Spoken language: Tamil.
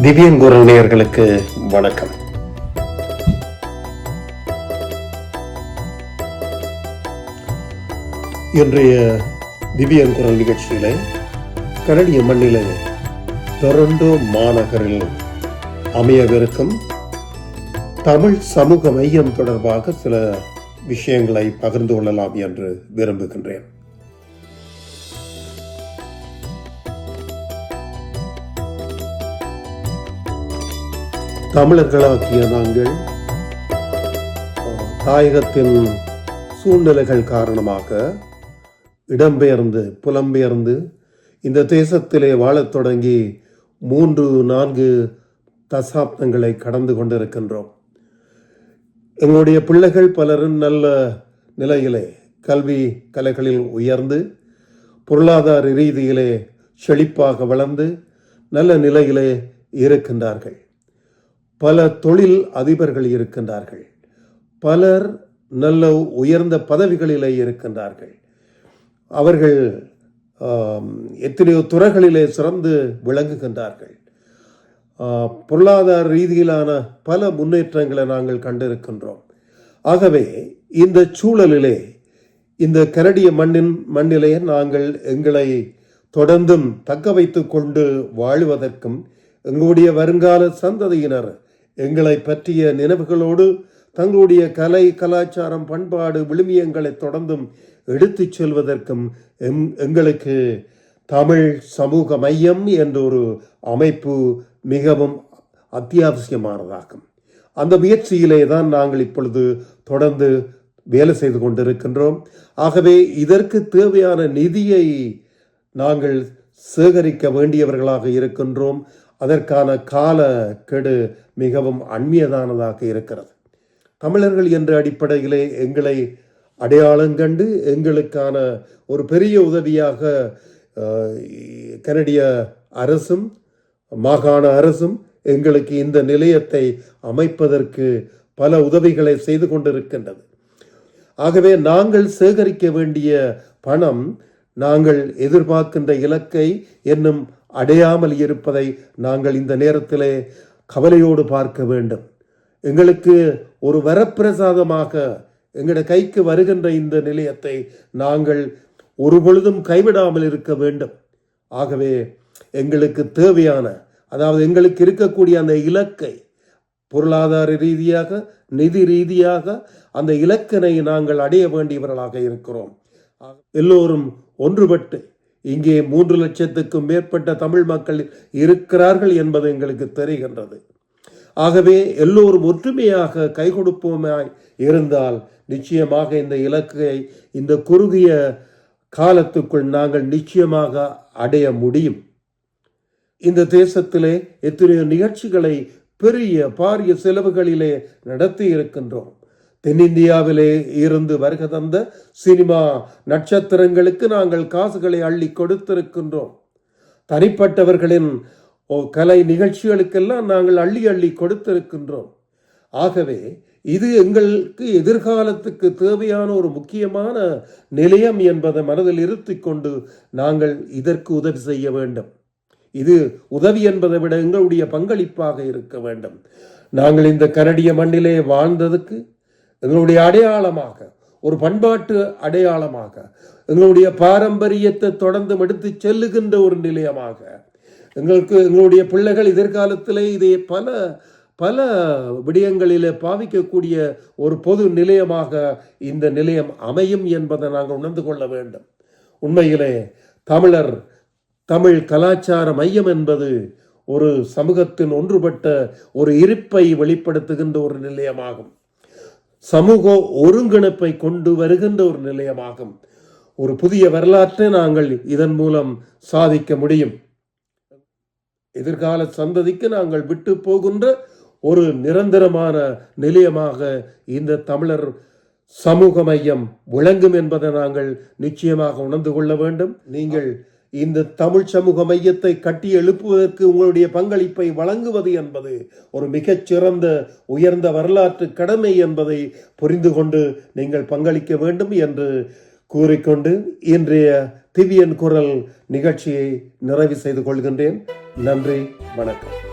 திவ்யங்குரல் நேயர்களுக்கு வணக்கம். இன்றைய திவ்யங்குரல் நிகழ்ச்சியிலே கனடிய மண்ணிலே டொரண்டோ மாநகரில் அமையவிருக்கும் தமிழ் சமூக மையம் தொடர்பாக சில விஷயங்களை பகிர்ந்து கொள்ளலாம் என்று விரும்புகின்றேன். தமிழர்களாகிய நாங்கள் தாயகத்தின் சூழ்நிலைகள் காரணமாக இடம்பெயர்ந்து புலம்பெயர்ந்து இந்த தேசத்திலே வாழத் தொடங்கி மூன்று நான்கு தசாப்தங்களை கடந்து கொண்டிருக்கின்றோம். எங்களுடைய பிள்ளைகள் பலரும் நல்ல நிலையிலே கல்வி கலைகளில் உயர்ந்து பொருளாதார ரீதியிலே செழிப்பாக வளர்ந்து நல்ல நிலையிலே இருக்கின்றார்கள். பல தொழில் அதிபர்கள் இருக்கின்றார்கள். பலர் நல்ல உயர்ந்த பதவிகளிலே இருக்கின்றார்கள். அவர்கள் எத்தனையோ துறைகளிலே சிறந்து விளங்குகின்றார்கள். பொருளாதார ரீதியிலான பல முன்னேற்றங்களை நாங்கள் கண்டிருக்கின்றோம். ஆகவே இந்த சூழலிலே இந்த கனடிய மண்ணின் மண்ணிலே நாங்கள் எங்களை தொடர்ந்தும் தக்க வைத்து கொண்டு வாழ்வதற்கும் எங்களுடைய வருங்கால சந்ததியினர் எங்களை பற்றிய நினைவுகளோடு தங்களுடைய கலை கலாச்சாரம் பண்பாடு விழுமியங்களை தொடர்ந்தும் எடுத்துச் செல்வதற்கும் எம் எங்களுக்கு தமிழ் சமூக மையம் என்ற ஒரு அமைப்பு மிகவும் அத்தியாவசியமானதாகும். அந்த முயற்சியிலே தான் நாங்கள் இப்பொழுது தொடர்ந்து வேலை செய்து கொண்டிருக்கின்றோம். ஆகவே இதற்கு தேவையான நிதியை நாங்கள் சேகரிக்க வேண்டியவர்களாக இருக்கின்றோம். அதற்கான கால கெடு மிகவும் அண்மியதானதாக இருக்கிறது. தமிழர்கள் என்ற அடிப்படையிலே எங்களை அடையாளம் கண்டு எங்களுக்கான ஒரு பெரிய உதவியாக கனடிய அரசும் மாகாண அரசும் எங்களுக்கு இந்த நிலையத்தை அமைப்பதற்கு பல உதவிகளை செய்து கொண்டிருக்கின்றது. ஆகவே நாங்கள் சேகரிக்க வேண்டிய பணம் நாங்கள் எதிர்பார்க்கின்ற இலக்கை என்னும் அடையாமல் இருப்பதை நாங்கள் இந்த நேரத்திலே கவலையோடு பார்க்க வேண்டும். எங்களுக்கு ஒரு வரப்பிரசாதமாக எங்களுடைய கைக்கு வருகின்ற இந்த நிலையத்தை நாங்கள் ஒரு பொழுதும் கைவிடாமல் இருக்க வேண்டும். ஆகவே எங்களுக்கு தேவையான அதாவது எங்களுக்கு இருக்கக்கூடிய அந்த இலக்கை பொருளாதார ரீதியாக நிதி ரீதியாக அந்த இலக்கினை நாங்கள் அடைய வேண்டியவர்களாக இருக்கிறோம். எல்லோரும் ஒன்றுபட்டு இங்கே மூன்று லட்சத்துக்கும் மேற்பட்ட தமிழ் மக்கள் இருக்கிறார்கள் என்பது எங்களுக்கு தெரிகின்றது. ஆகவே எல்லோரும் ஒற்றுமையாக கை கொடுப்போமாய் இருந்தால் நிச்சயமாக இந்த இலக்கை இந்த குறுகிய காலத்துக்குள் நாங்கள் நிச்சயமாக அடைய முடியும். இந்த தேசத்திலே எத்தனையோ நிகழ்ச்சிகளை பெரிய பாரிய செலவுகளிலே நடத்தி இருக்கின்றோம். தென்னிந்தியாவிலே இருந்து வருக தந்த சினிமா நட்சத்திரங்களுக்கு நாங்கள் காசுகளை அள்ளி கொடுத்திருக்கின்றோம். தனிப்பட்டவர்களின் ஓ, கலை நிகழ்ச்சிகளுக்கெல்லாம் நாங்கள் அள்ளி அள்ளி கொடுத்திருக்கின்றோம். ஆகவே இது எங்களுக்கு எதிர்காலத்துக்கு தேவையான ஒரு முக்கியமான நிலையம் என்பதை மனதில் இருத்தி கொண்டு நாங்கள் இதற்கு உதவி செய்ய வேண்டும். இது உதவி என்பதை விட எங்களுடைய பங்களிப்பாக இருக்க வேண்டும். நாங்கள் இந்த கனடிய மண்ணிலே வாழ்ந்ததுக்கு எங்களுடைய அடையாளமாக ஒரு பண்பாட்டு அடையாளமாக எங்களுடைய பாரம்பரியத்தை தொடர்ந்து எடுத்து செல்லுகின்ற ஒரு நிலையமாக எங்களுக்கு எங்களுடைய பிள்ளைகள் எதிர்காலத்தில் இதை பல பல விடயங்களிலே பாவிக்கக்கூடிய ஒரு பொது நிலையமாக இந்த நிலையம் அமையும் என்பதை நாங்கள் உணர்ந்து கொள்ள வேண்டும். உண்மையிலே தமிழர் தமிழ் கலாச்சார மையம் என்பது ஒரு சமூகத்தின் ஒன்றுபட்ட ஒரு இருப்பை வெளிப்படுத்துகின்ற ஒரு நிலையமாகும். சமூக ஒருங்கிணைப்பை கொண்டு வருகின்ற ஒரு நிலையமாகும். ஒரு புதிய வரலாற்றை நாங்கள் இதன் மூலம் சாதிக்க முடியும். எதிர்கால சந்ததிக்கு நாங்கள் விட்டு போகின்ற ஒரு நிரந்தரமான நிலையமாக இந்த தமிழர் சமூக மையம் விளங்கும் என்பதை நாங்கள் நிச்சயமாக உணர்ந்து கொள்ள வேண்டும். நீங்கள் இந்த தமிழ் சமூக மையத்தை கட்டி எழுப்புவதற்கு உங்களுடைய பங்களிப்பை வழங்குவது என்பது ஒரு மிகச்சிறந்த உயர்ந்த வரலாற்று கடமை என்பதை புரிந்து கொண்டு நீங்கள் பங்களிக்க வேண்டும் என்று கூறிக்கொண்டு இன்றைய திவ்யன் குரல் நிகழ்ச்சியை நிறைவு செய்து கொள்கின்றேன். நன்றி வணக்கம்.